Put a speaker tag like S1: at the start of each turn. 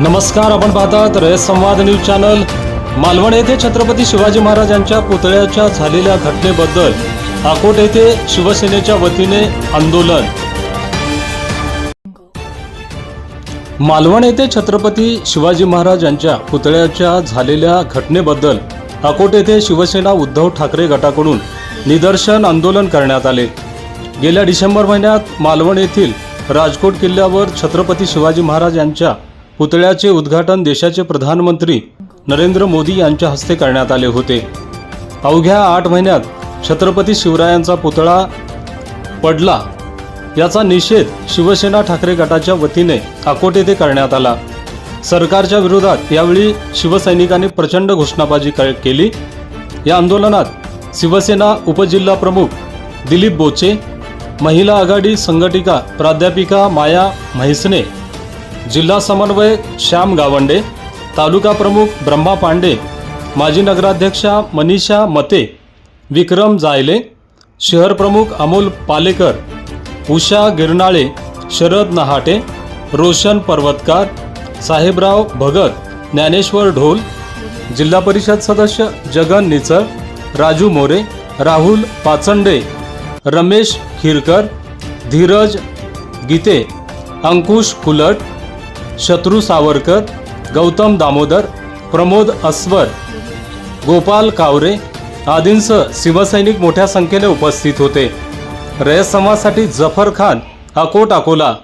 S1: नमस्कार आपण पाहतात रयत संवाद न्यूज चॅनल. मालवण येथे छत्रपती शिवाजी महाराजांच्या पुतळ्याच्या झालेल्या घटनेबद्दल अकोट येथे शिवसेनेच्या वतीने आंदोलन. मालवण येथे छत्रपती शिवाजी महाराज यांच्या पुतळ्याच्या झालेल्या घटनेबद्दल अकोट येथे शिवसेना उद्धव ठाकरे गटाकडून निदर्शन आंदोलन करण्यात आले. गेल्या डिसेंबर महिन्यात मालवण येथील राजकोट किल्ल्यावर छत्रपती शिवाजी महाराज यांच्या पुतळ्याचे उद्घाटन देशाचे प्रधानमंत्री नरेंद्र मोदी यांच्या हस्ते करण्यात आले होते. अवघ्या आठ महिन्यात छत्रपती शिवरायांचा पुतळा पडला. याचा निषेध शिवसेना ठाकरे गटाच्या वतीने अकोट येथे करण्यात आला. सरकारच्या विरोधात यावेळी शिवसैनिकांनी प्रचंड घोषणाबाजी क- केली. या आंदोलनात शिवसेना उपजिल्हा प्रमुख दिलीप बोचे महिला आघाडी संघटिका प्राध्यापिका माया म्हैसने जिल्हा समन्वयक श्याम गावंडे तालुका प्रमुख ब्रह्मा पांडे माजी नगराध्यक्षा मनीषा मते विक्रम जायले शहर प्रमुख अमोल पालेकर उषा गिरनाळे शरद नहाटे रोशन पर्वतकार साहेबराव भगत ज्ञानेश्वर ढोल जिल्हा परिषद सदस्य जगन निचळ राजू मोरे राहुल पाचंडे रमेश खिरकर धीरज गीते अंकुश कुलट शत्रू सावरकर गौतम दामोदर प्रमोद अस्वर गोपाल कावरे आदींसह शिवसैनिक मोठ्या संख्येने उपस्थित होते. रयत समाजासाठी जफर खान अकोट अकोला.